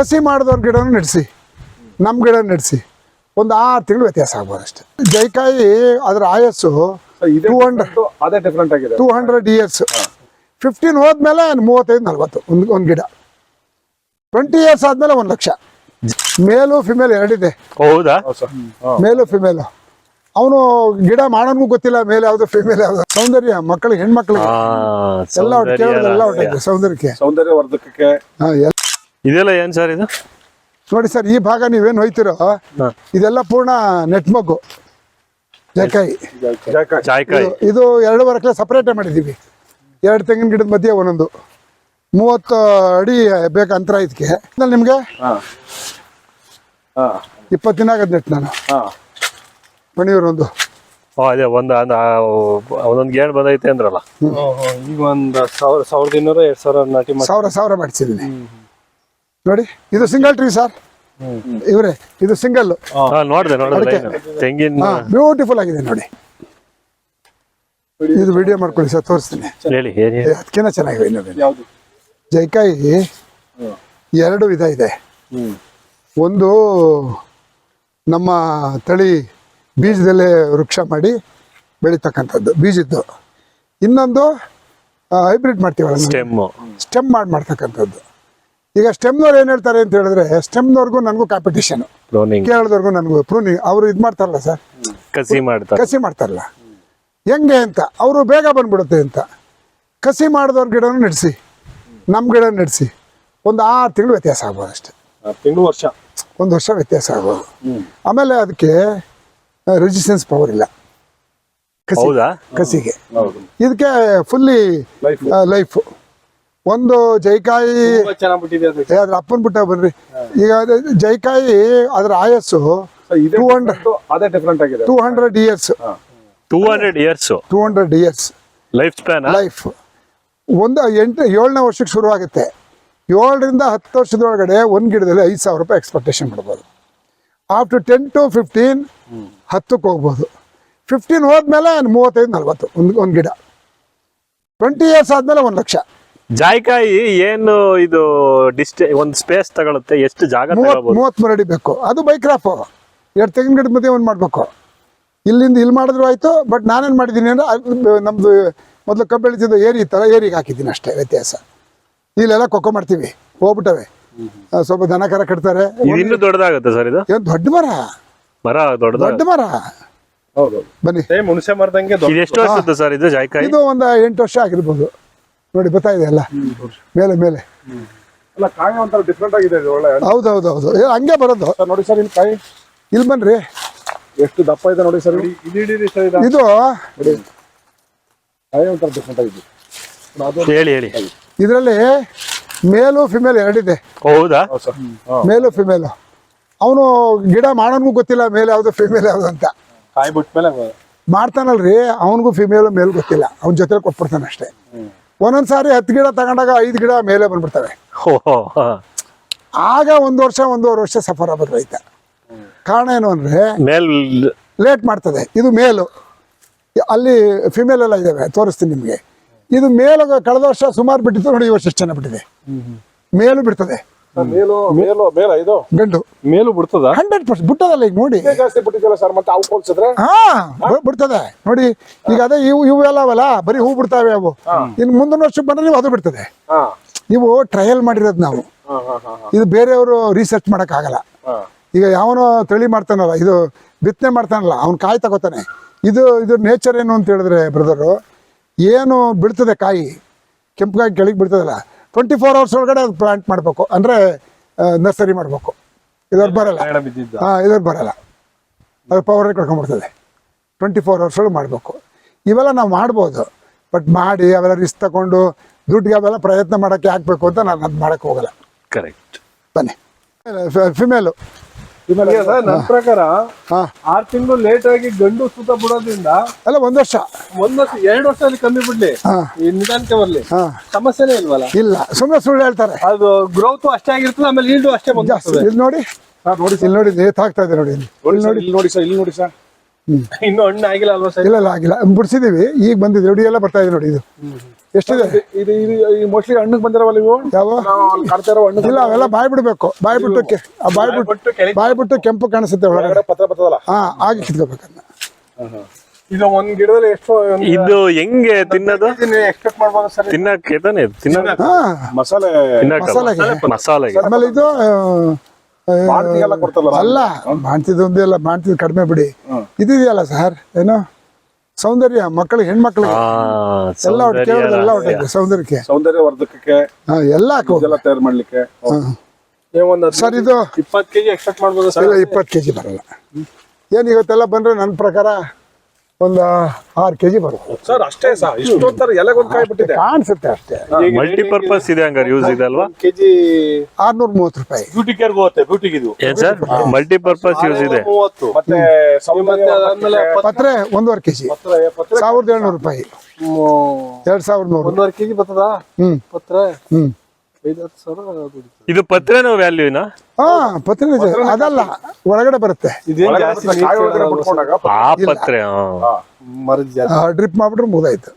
ಕಸಿ ಮಾಡಿದವ್ರ ಗಿಡನೂ ನಡೆಸಿ ನಮ್ಮ ಗಿಡ ನಡೆಸಿ ಒಂದು ಆರು ತಿಂಗಳು ವ್ಯತ್ಯಾಸ ಆಗ್ಬೋದು ಅಷ್ಟೇ. ಜೈಕಾಯಿ ಅದರ ಆಯಸ್ಸು ಟೂ ಹಂಡ್ರೆಡ್ ಅದೇ ಡಿಫ್ರೆಂಟ್ ಆಗಿದೆ. ಟೂ ಹಂಡ್ರೆಡ್ ಇಯರ್ಸ್ ಫಿಫ್ಟೀನ್ ಹೋದ್ಮೇಲೆ ಮೂವತ್ತೈದು ನಲ್ವತ್ತು ಒಂದು ಒಂದು ಗಿಡ. ಟ್ವೆಂಟಿ ಇಯರ್ಸ್ ಆದ್ಮೇಲೆ ಒಂದು ಲಕ್ಷ. ಮೇಲು ಫಿಮೇಲ್ ಎರಡಿದೆ. ಹೌದಾ. ಮೇಲು ಫಿಮೇಲ್ ಅವನು ಗಿಡ ಮಾಡೋನ್ಗು ಗೊತ್ತಿಲ್ಲ ಮೇಲೆ ಯಾವ್ದು ಫಿಮೇಲ್ ಯಾವ್ದು. ಸೌಂದರ್ಯ ಮಕ್ಕಳಿಗೆ ಹೆಣ್ಮಕ್ಳಿಗೆ. ಎಲ್ಲ ಒಟ್ಟಿದೆ ಸೌಂದರ್ಯಕ್ಕೆ. ಸೌಂದರ್ಯ ವರ್ಧಕಕ್ಕೆ ಇದೆಲ್ಲ ಏನ್ ಸರ್ ಇದು? ನೋಡಿ ಸರ್ ಈ ಭಾಗ ನೀವೇನ್ ಹೋಯ್ತಿರೋ ಇದೆಲ್ಲ ಪೂರ್ಣ ನೆಟ್ಮಗ್ಗು ಮಗು ಜಾಕಾಯ್. ಜಾಯ್ಕಾಯಿ. ಇದು- ಇದು ಎರಡೂವರೆ ಎಕರೆ ಮಾಡಿದೀವಿ. ಮಾಡಿದ್ದೀವಿ ಎರಡು ತೆಂಗಿನ ಗಿಡದ ಮಧ್ಯೆ ಒಂದೊಂದು. ಮೂವತ್ತು ಅಡಿ ಬೇಕು ಅಂತರ ಇದಕ್ಕೆ. ನಿಮಗೆ? ಹಾ. ಹಾ. ಇಪ್ಪತ್ತು ದಿನ ಆಗದ್ ನೆಟ್ ನಾನು. ಹಾ. ಮಣಿಯೂರು ಒಂದು. ಅದೇ ಒಂದ್ ಒಂದೊಂದ್ ಗೇಣ್ ಬಂದೈತೆ ಅಂದ್ರಲ್ಲ. ಈಗ ಒಂದ್ ಸಾವಿರ ಸಾವಿರದ ಇನ್ನೂರ ಎರಡ್ ಸಾವಿರ ನಾಟಿ ಸಾವಿರ ಸಾವಿರ ಮಾಡಿಸಿದ್ದೀನಿ ನೋಡಿ ಇದು ಸಿಂಗಲ್ ಟ್ರೀ ಸರ್ ಇವ್ರೆ ಇದು ಸಿಂಗಲ್ ನೋಡ್ದೆ ತೆಂಗಿನ. ಹಾ ಬ್ಯೂಟಿಫುಲ್ ಆಗಿದೆ ನೋಡಿ. ಇದು ವಿಡಿಯೋ ಮಾಡ್ಕೊಳ್ಳಿ ಸರ್ ತೋರಿಸ್ತೀನಿ. ಹೇಳಿ ಅದಕ್ಕಿಂತ ಚೆನ್ನಾಗಿದೆ ಜೈಕಾಯಿ ಎರಡು ವಿಧ ಇದೆ. ಒಂದು ನಮ್ಮ ತಳಿ ಬೀಜದಲ್ಲೇ ವೃಕ್ಷ ಮಾಡಿ ಬೆಳೀತಕ್ಕಂಥದ್ದು ಬೀಜದ್ದು. ಇನ್ನೊಂದು ಹೈಬ್ರಿಡ್ ಮಾಡ್ತೀವಲ್ಲ ಸ್ಟೆಮ್ ಸ್ಟೆಮ್ ಮಾಡಿ ಮಾಡ್ತಕ್ಕಂಥದ್ದು. ಈಗ ಸ್ಟೆಮ್ನವ್ರು ಏನ್ ಹೇಳ್ತಾರೆ ಅಂತ ಹೇಳಿದ್ರೆ ಸ್ಟೆಮ್ನವ್ರಿಗೂ ನನಗೂ ಕಾಂಪಿಟೇಷನ್ ಕೇರಳದವ್ರಿಗೂ ಕೇಳಿದವ್ರಿಗೂ ನನಗೂ ಪ್ರೂನಿಂಗ್ ಅವರು ಇದು ಮಾಡ್ತಾರಲ್ಲ ಸರ್? ಕಸಿ ಮಾಡ್ತಾರೆ. ಕಸಿ ಮಾಡ್ತಾರಲ್ಲ. ಹೆಂಗೆ ಅಂತ? ಅವರು ಬೇಗ ಬಂದ್ಬಿಡುತ್ತೆ ಅಂತ. ಕಸಿ ಮಾಡಿದವ್ರ ಗಿಡನೂ ನಡೆಸಿ. ನಮ್ಮ ಗಿಡ ನಡೆಸಿ. ಒಂದು ಆರು ತಿಂಗಳು ವ್ಯತ್ಯಾಸ ಆಗ್ಬೋದು ಅಷ್ಟೇ. ತಿಂಗಳು ವರ್ಷ. ಒಂದು ವರ್ಷ ವ್ಯತ್ಯಾಸ ಆಗ್ಬೋದು. ಆಮೇಲೆ ಅದಕ್ಕೆ ರೆಜಿಸ್ಟೆನ್ಸ್ ಪವರ್ ಇಲ್ಲ. ಕಸಿ. ಹೌದಾ? ಕಸಿಗೆ. ಹೌದು. ಇದಕ್ಕೆ ಫುಲ್ಲಿ ಲೈಫ್ ಒಂದು ಜೈಕಾಯಿ ಅದ್ರ ಅಪ್ಪನ್ ಬಿಟ್ಟ ಬನ್ರಿ ಈಗ ಅದು ಜೈಕಾಯಿ ಅದರ ಆಯಸ್ಸು ಟೂ ಹಂಡ್ರೆಡ್ ಅದೇ ಡಿಫ್ರೆಂಟ್ ಆಗಿದೆ. Two hundred years two hundred years two hundred years life span life ಒಂದು ಎಂಟು ಏಳನೇ ವರ್ಷಕ್ಕೆ ಶುರು ಆಗುತ್ತೆ ಏಳರಿಂದ ಹತ್ತು ವರ್ಷದೊಳಗಡೆ ಒಂದು ಗಿಡದಲ್ಲಿ ಐದು ಸಾವಿರ ರೂಪಾಯಿ ಎಕ್ಸ್ಪೆಕ್ಟೇಷನ್ ಮಾಡ್ಬೋದು ಆಫ್ಟರ್ ಟೆನ್ ಟು ಫಿಫ್ಟೀನ್ ಹತ್ತಕ್ಕೆ ಹೋಗ್ಬೋದು. ಫಿಫ್ಟೀನ್ ಹೋದ್ಮೇಲೆ ಮೂವತ್ತೈದು ನಲ್ವತ್ತು ಒಂದು ಒಂದು ಗಿಡ. ಟ್ವೆಂಟಿ ಇಯರ್ಸ್ ಆದಮೇಲೆ ಒಂದು ಲಕ್ಷ. ಜಾಯ್ಕಾಯಿ ಏನು ಇದು ಡಿಸ್ಟೆ ಒಂದು ಸ್ಪೇಸ್ ತಗೊಳುತ್ತೆ? ಎಷ್ಟು ಜಾಗ ಮೂವತ್ತು ಮರಡಿ ಅಡಿ ಬೇಕು. ಅದು ಬೈಕ್ರಾಫು ಎರಡು ತೆಂಗಿನ ಗಿಡದ ಮಧ್ಯೆ ಒಂದು ಮಾಡಬೇಕು. ಇಲ್ಲಿಂದ ಇಲ್ಲಿ ಮಾಡಿದ್ರು ಆಯಿತು ಬಟ್ ನಾನೇನು ಮಾಡಿದ್ದೀನಿ ಅಂದರೆ ನಮ್ದು ನಮ್ಮದು ಮೊದಲು ಕಬ್ಬು ಬೆಳೀತಿದ್ದು ಏರಿ ಇತ್ತಲ್ಲ ಏರಿಗೆ ಹಾಕಿದ್ದೀನಿ ಅಷ್ಟೇ ವ್ಯತ್ಯಾಸ. ಇಲ್ಲೆಲ್ಲ ಕೊಕ್ಕೋ ಮಾಡ್ತೀವಿ ಹೋಗ್ಬಿಟ್ಟವೆ. ಸ್ವಲ್ಪ ದನ ಕರ ಕಟ್ತಾರೆ. ಇದು ಇನ್ನೂ ದೊಡ್ಡದಾಗುತ್ತೆ ಸರ್ ಇದು? ಏನು ದೊಡ್ಡ ಮರ? ಮರ ದೊಡ್ಡ ದೊಡ್ಡ ಮರ. ಹೌದು. ಬನ್ನಿ. ಎಷ್ಟು ವರ್ಷದ್ದು ಸರ್ ಇದು ಜಾಯ್ಕಾಯಿ? ಇದು ಒಂದು ಎಂಟು ವರ್ಷ ಆಗಿರ್ಬೋದು. ನೋಡಿ ಬರ್ತಾ ಇದೆ ಅಲ್ಲ? ಮೇಲೆ ಮೇಲೆ. ಅಲ್ಲ ಕಾಯಿ ಒಂಥರ ಡಿಫ್ರೆಂಟ್ ಆಗಿದೆ ಇದು ಒಳ್ಳೆ. ಹೌದು ಹೌದು ಹೌದು. ಏ, ಹಂಗೆ ಬರೋದು. ಸರ್ ನೋಡಿ ಸರ್ ಇಲ್ಲಿ ಕಾಯಿ. ಇಲ್ಲಿ ಬನ್ರಿ. ಎಷ್ಟು ದಪ್ಪ ಇದೆ ನೋಡಿ ಸರ್. ಇದು ಹಿಡೀರಿ ಸರ್ ಇದು. ಇದು ಕಾಯಿ ಒಂಥರ ಡಿಫ್ರೆಂಟ್ ಆಗಿದೆ. ಅದು ಹೇಳಿ ಹೇಳಿ. ಇದರಲ್ಲಿ ಮೇಲು ಫಿಮೇಲ್ ಎರಡಿದೆ. ಹೌದಾ? ಹೌದು ಸರ್. ಹಾ. ಮೇಲು ಫಿಮೇಲು ಅವನು ಗಿಡ ಮಾಡೋನ್ಗೂ ಗೊತ್ತಿಲ್ಲ ಮೇಲೆ ಯಾವುದು ಫಿಮೇಲ್ ಯಾವುದು ಅಂತ. ಕಾಯಿ ಬಿಟ್ಮೇಲೆ ಮಾಡ್ತಾನಲ್ರಿ ಅವನಿಗೂ ಫಿಮೇಲು ಮೇಲ್ ಗೊತ್ತಿಲ್ಲ. ಅವನ ಜೊತೆ ಕೊಟ್ಬಿಡ್ತಾನೆ ಅಷ್ಟೇ. ಒಂದೊಂದು ಸಾರಿ ಹತ್ತು ಗಿಡ ತಗೊಂಡಾಗ ಐದು ಗಿಡ ಮೇಲೆ ಬಂದ್ಬಿಡ್ತವೆ. ಆಗ ಒಂದು ವರ್ಷ ಒಂದೂವರೆ ವರ್ಷ ಸಫರ್ ಆಗ್ಬೇಕು ರೈತ ಕಾರಣ ಏನು ಅಂದರೆ ಮೇಲ್ ಲೇಟ್ ಮಾಡ್ತದೆ. ಇದು ಮೇಲು. ಅಲ್ಲಿ ಫಿಮೇಲ್ ಎಲ್ಲ ಇದ್ದಾವೆ ತೋರಿಸ್ತೀನಿ ನಿಮಗೆ. ಇದು ಮೇಲು ಕಳೆದ ವರ್ಷ ಸುಮಾರು ಬಿಟ್ಟಿತ್ತು ನೋಡಿ ಈ ವರ್ಷ ಎಷ್ಟು ಚೆನ್ನಾಗಿ ಬಿಟ್ಟಿದೆ. ಮೇಲು ಬಿಡ್ತದೆ. ಸರ್, ಮೇಲು ಮೇಲು ಮೇಲ ಇದು? ಗಂಡು ಮೇಲೂ ಬಿಡ್ತದ? ಹಂಡ್ರೆಡ್ ಪರ್ಸೆಂಟ್ ಬಿಟ್ಟದಲ್ಲ ಈಗ ನೋಡಿ. ಜಾಸ್ತಿ ಬಿಟ್ಟಿದ್ದಲ್ಲ ಸರ್ ಮತ್ತೆ ಅವು ಹೋಲ್ಸಿದ್ರೆ? ಹಾ ಬಿಡ್ತದೆ. ನೋಡಿ ಈಗ ಅದೇ ಇವು ಇವು ಎಲ್ಲ ಅವಲ್ಲ ಬರೀ ಹೂ ಬಿಡ್ತಾವೆ ಅವು. ಇನ್ನು ಮುಂದಿನ ವರ್ಷಕ್ಕೆ ಬಂದ್ರೆ ನೀವು ಅದು ಬಿಡ್ತದೆ. ನೀವು ಟ್ರಯಲ್ ಮಾಡಿರೋದು ನಾವು. ಇದು ಬೇರೆಯವರು ರಿಸರ್ಚ್ ಮಾಡಕ್ ಆಗಲ್ಲ ಈಗ ಯಾವನೋ ತಳಿ ಮಾಡ್ತಾನಲ್ಲ ಇದು ಬಿತ್ತನೆ ಮಾಡ್ತಾನಲ್ಲ ಅವ್ನ್ ಕಾಯಿ ತಗೋತಾನೆ. ಇದು ಇದು ನೇಚರ್ ಏನು ಅಂತ ಹೇಳಿದ್ರೆ ಬ್ರದರು ಏನು ಬಿಡ್ತದೆ ಕಾಯಿ ಕೆಂಪು ಕಾಯಿ ಕೆಳಗೆ ಬಿಡ್ತದಲ್ಲ ಟ್ವೆಂಟಿ ಫೋರ್ ಅವರ್ಸ್ ಒಳಗಡೆ ಅದು ಪ್ಲಾಂಟ್ ಮಾಡಬೇಕು. ಅಂದರೆ ನರ್ಸರಿ ಮಾಡಬೇಕು. ಇದ್ರ ಬರಲ್ಲ. ಹಾಂ ಇದ್ರ ಬರಲ್ಲ. ಅದು ಪವರ್ ಕಳ್ಕೊಂಡ್ಬಿಡ್ತದೆ ಟ್ವೆಂಟಿ ಫೋರ್ ಅವರ್ಸ್ ಒಳಗೆ ಮಾಡಬೇಕು. ಇವೆಲ್ಲ ನಾವು ಮಾಡ್ಬೋದು. ಬಟ್ ಮಾಡಿ ಅವೆಲ್ಲ ರಿಸ್ಕ್ ತಗೊಂಡು ದುಡ್ಡಿಗೆ ಅವೆಲ್ಲ ಪ್ರಯತ್ನ ಮಾಡೋಕ್ಕೆ ಹಾಕ್ಬೇಕು ಅಂತ ನಾನು ಅದು ಮಾಡೋಕ್ಕೆ ಹೋಗಲ್ಲ. ಕರೆಕ್ಟ್ ಬನ್ನಿ. ಫಿಮೇಲು ಇದ್ಮೇಲೆ ಈಗ ಸರ್, ನನ್ ಪ್ರಕಾರ ಆರ್ ತಿಂಗಳು ಲೇಟ್ ಆಗಿ ಗಂಡು ಸುತ್ತ ಬಿಡೋದ್ರಿಂದ ಅಲ್ಲ ಒಂದ್ ವರ್ಷ. ಒಂದ್ ವರ್ಷ ಎರಡು ವರ್ಷದಲ್ಲಿ ಕಮ್ಮಿ ಬಿಡ್ಲಿ. ಈ ನಿಧಾನಕ್ಕೆ ಬರ್ಲಿ. ಸಮಸ್ಯೆನೇ ಇಲ್ವಲ್ಲ? ಇಲ್ಲ ಸುಮ್ಮನೆ ಸುಳ್ಳು ಹೇಳ್ತಾರೆ. ಅದು ಗ್ರೋತ್ ಅಷ್ಟೇ ಆಗಿರ್ತದೆ ಆಮೇಲೆ ಈಲ್ಡು ಅಷ್ಟೇ ಬಂದ ನೋಡಿ. ನೋಡಿ ಇಲ್ಲಿ ನೋಡಿ ನೇತಾಗ್ತಾ ಇದೆ ನೋಡಿ ಇಲ್ಲಿ. ನೋಡಿ. ಇಲ್ಲಿ ನೋಡಿ ಸರ್ ಇಲ್ಲಿ ನೋಡಿ ಸರ್. ಇನ್ನು ಹಣ್ಣು ಆಗಿಲ್ಲ ಅಲ್ವಾ ಸರ್? ಇಲ್ಲ ಇಲ್ಲ ಆಗಿಲ್ಲ. ಬಿಡಿಸಿದೀವಿ. ಈಗ ಬಂದಿದೆ. ರೆಡಿ ಎಲ್ಲ ಬರ್ತಾ ಇದೆ ನೋಡಿ ಇದು. ಎಷ್ಟಿದೆ? ಇದು ಇದು ಈ ಮೋಸ್ಟ್ಲಿ ಹಣ್ಣಿಗೆ ಬಂದಿರವಲ್ಲ ಇವು ಯಾವ ಕಾಣ್ತಾ ಇರೋ ಹಣ್ಣು ಇಲ್ಲ ಅವೆಲ್ಲ ಬಾಯ್ ಬಿಡ್ಬೇಕು ಬಾಯಿ ಬಿಟ್ಟು ಕೆ- ಆ ಬಾಯ್ ಬಿಟ್ಟು ಬಾಯಿ ಬಿಟ್ಟು ಕೆಂಪು ಕಾಣಿಸುತ್ತೆ ಒಳಗಡೆ. ಪತ್ರ ಬರ್ತದಲ್ಲ? ಹಾ ಆಗಿ ಕಿತ್ಕೋಬೇಕನ್ನ ಇದು ಒಂದ್ ಗಿಡದಲ್ಲಿ ಎಷ್ಟು ಇದು ಹೆಂಗೆ ತಿನ್ನೋದು? ಎಕ್ಸ್ಪೆಕ್ಟ್ ಮಾಡ್ಬೋದು ಸರ್? ತಿನ್ನಕ್ಕೆ ತಾನೆ? ತಿನ್ನಕ್ಕೆ ಹಾ. ಮಸಾಲೆ ತಿನ್ನಕ್ಕೆ ಮಸಾಲೆಗೆ. ಆಮೇಲೆ ಇದು ಆ, ಬಾಣ್ತಿಗೆಲ್ಲ ಕೊಡ್ತಲ್ಲ ಅಲ್ಲ ಬಾಣ್ತಿದ್ದು ಒಂದೇ ಅಲ್ಲ ಬಾಣ್ತಿದ್ದು ಕಡಿಮೆ ಬಿಡಿ. ಇದಿದೆಯಲ್ಲ ಸರ್ ಏನು? ಸೌಂದರ್ಯ ಮಕ್ಕಳಿಗೆ ಹೆಣ್ಮಕ್ಳಿಗೆ. ಎಲ್ಲ ಒಟ್ಟು ಕೇಳೋದು ಎಲ್ಲ ಒಟ್ಟಿದೆ ಸೌಂದರ್ಯಕ್ಕೆ. ಸೌಂದರ್ಯ ವರ್ಧಕಕ್ಕೆ ಹಾ, ಎಲ್ಲ ಇದೆಲ್ಲ ತಯಾರು ಮಾಡ್ಲಿಕ್ಕೆ. ಒಂದ್ ಸರ್ ಇದು ಇಪ್ಪತ್ತು ಕೆಜಿ ಎಕ್ಸ್ಟ್ರಾಕ್ಟ್ ಮಾಡ್ಬೋದು ಸರ್? ಇಲ್ಲ ಇಪ್ಪತ್ತು ಕೆಜಿ ಬರಲ್ಲ. ಏನು ಇವತ್ತೆಲ್ಲ ಬಂದ್ರೆ ನನ್ನ ಪ್ರಕಾರ ಒಂದು ಆರು ಕೆಜಿ ಬರ್ಬೋದು ಸರ್ ಅಷ್ಟೇ ಸರ್ ಇಷ್ಟೊತ್ತರ ಎಲೆಗೊಂದು ಕಾಯಿ ಬಿಟ್ಟಿದೆ ಕಾಣಿಸುತ್ತೆ ಅಷ್ಟೇ. ಮಲ್ಟಿಪರ್ಪಸ್ ಇದೆ ಹಂಗಾರೆ ಯೂಸ್ ಇದೆ ಅಲ್ವಾ? ಕೆಜಿ ಆರ್ನೂರ ಮೂವತ್ತು ರೂಪಾಯಿ. ಬ್ಯೂಟಿ ಕೇರ್ ಹೋಗುತ್ತೆ ಬ್ಯೂಟಿಗೆ ಇದು ಏನ್ ಸರ್? ಮಲ್ಟಿಪರ್ಪಸ್ ಯೂಸ್ ಇದೆ. ಮೂವತ್ತು. ಮತ್ತೆ ಪತ್ರೆ ಒಂದೂವರೆ ಕೆ ಜಿ ಪತ್ರ ಪತ್ರ ಸಾವಿರದ ಏಳ್ನೂರು ರೂಪಾಯಿ. ಎರಡ್ ಸಾವಿರದ ನೂರು. ಒಂದೂವರೆ ಕೆಜಿ ಬರ್ತದ? ಹ್ಮ್. ಪತ್ರೆ? ಹ್ಮ್. ಇದು ಪತ್ರೆನೋ ವ್ಯಾಲ್ಯೂನಾ ಹಾ ಪತ್ರೆ ಅದಲ್ಲ ಒಳಗಡೆ ಬರುತ್ತೆ. ಇದೇನ್ ಜಾಸ್ತಿ ಆ ಪತ್ರೆ ಡ್ರಿಪ್ ಮಾಡ್ಬಿಟ್ರೆ ಮುಗ್ದಾಯ್ತು.